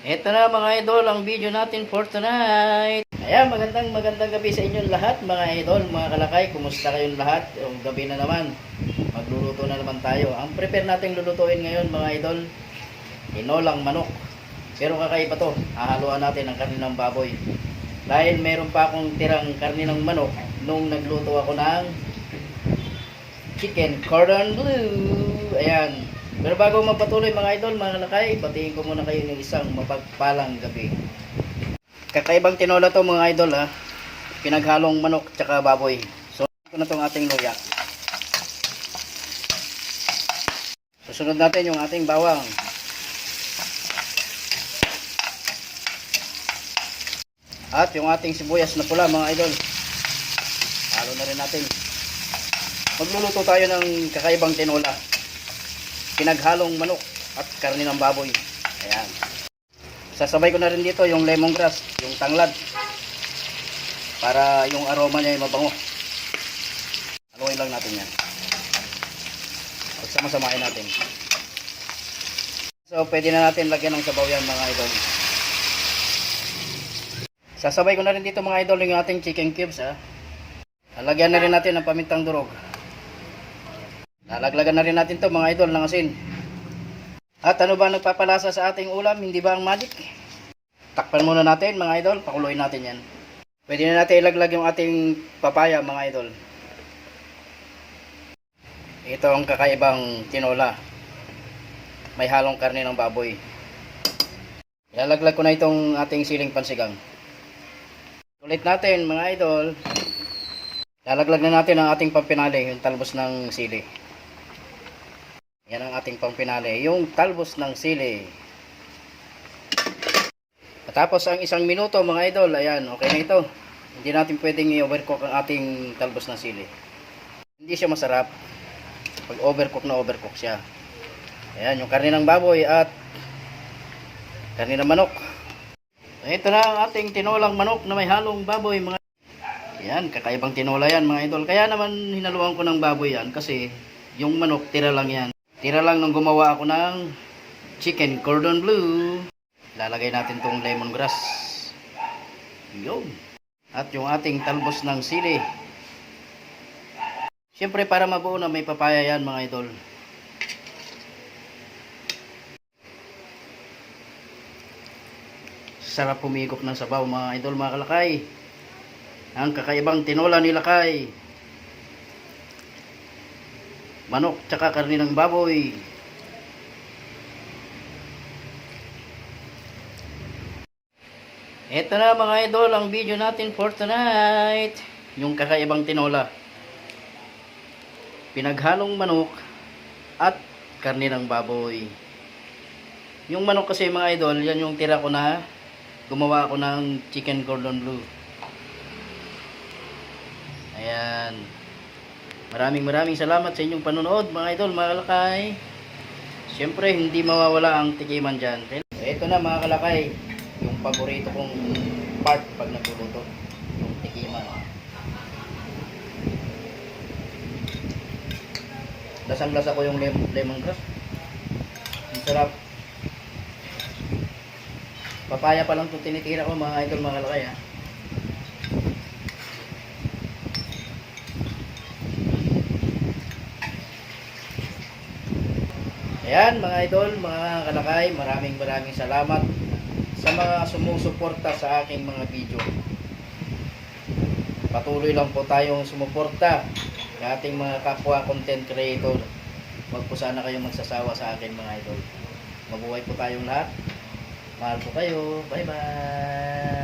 Ito na mga idol, ang video natin for tonight. Ayan, magandang magandang gabi sa inyong lahat mga idol, mga kalakay. Kumusta kayong lahat? Yung gabi na naman, magluluto na naman tayo. Ang prepare natin lulutuin ngayon mga idol, tinolang manok. Pero kakaiba to, hahaluan natin ang karne ng baboy. Dahil meron pa akong tirang karne ng manok nung nagluto ako ng chicken cordon bleu. Ayan. Pero bago magpatuloy mga idol, mga lakay, batiin ko muna kayo ng isang mapagpalang gabi. Kakaibang tinola to mga idol ha. Pinaghalong manok tsaka baboy. So, ito na tong ating luya. Susunod natin yung ating bawang. At yung ating sibuyas na pula mga idol. Halo na rin natin. Magluluto tayo ng kakaibang tinola pinaghalong manok at karne ng baboy. Ayan. Sasabay ko na rin dito yung lemongrass, yung tanglad. Para yung aroma niya ay mabango. Haluin lang natin yan. Pagsama-samahin natin. So, pwede na natin lagyan ng sabaw yan mga idol. Sasabay ko na rin dito mga idol yung ating chicken cubes ha. Lalagyan na rin natin ng pamintang durog. Lalaglagan na rin natin to mga idol ng asin. At ano ba nagpapalasa sa ating ulam? Hindi ba ang magic? Takpan muna natin mga idol. Pakuloyin natin yan. Pwede na natin ilaglag yung ating papaya mga idol. Ito ang kakaibang tinola. May halong karne ng baboy. Ilalaglag ko na itong ating siling pansigang. Ulit natin mga idol. Lalaglag na natin ang ating pampinali, yung talbos ng sili. Yan ang ating pampinali, yung talbos ng sili. Tapos ang isang minuto mga idol, ayan, okay na ito. Hindi natin pwedeng i-overcook ang ating talbos ng sili. Hindi siya masarap. Pag overcook na overcook siya. Ayan, yung karne ng baboy at karne ng manok. Ito na ang ating tinolang manok na may halong baboy mga yan, kakaibang tinola yan mga idol. Kaya naman hinaluan ko ng baboy yan kasi yung manok tira lang yan. Tira lang nung gumawa ako ng chicken cordon bleu. Lalagay natin tong lemongrass. Yun. At yung ating talbos ng sili. Siyempre para mabuo na may papaya yan mga idol. Sarap pumigop ng sabaw mga idol mga kalakay ang kakaibang tinola ni Lakay. Manok tsaka karne ng baboy. Ito na mga idol ang video natin for tonight. Yung kakaibang tinola. Pinaghalong manok at karne ng baboy. Yung manok kasi mga idol, yan yung tira ko na gumawa ako ng chicken cordon bleu. Ayan. Maraming maraming salamat sa inyong panonood mga idol, mga kalakay. Siyempre, hindi mawawala ang tikiman dyan. Ito na mga kalakay, yung paborito kong part pag nagluluto. Yung tikiman. Lasang-lasa ko yung lem lemongrass. Ang sarap. Papaya pa lang ito tinitira ko mga idol, mga kalakay ha. Ayan mga idol, mga kalakay, maraming maraming salamat sa mga sumusuporta sa aking mga video. Patuloy lang po tayong sumuporta sa ating mga kapwa content creator. Huwag po sana kayong magsasawa sa akin mga idol. Mabuhay po tayong lahat. Mahal po kayo. Bye bye.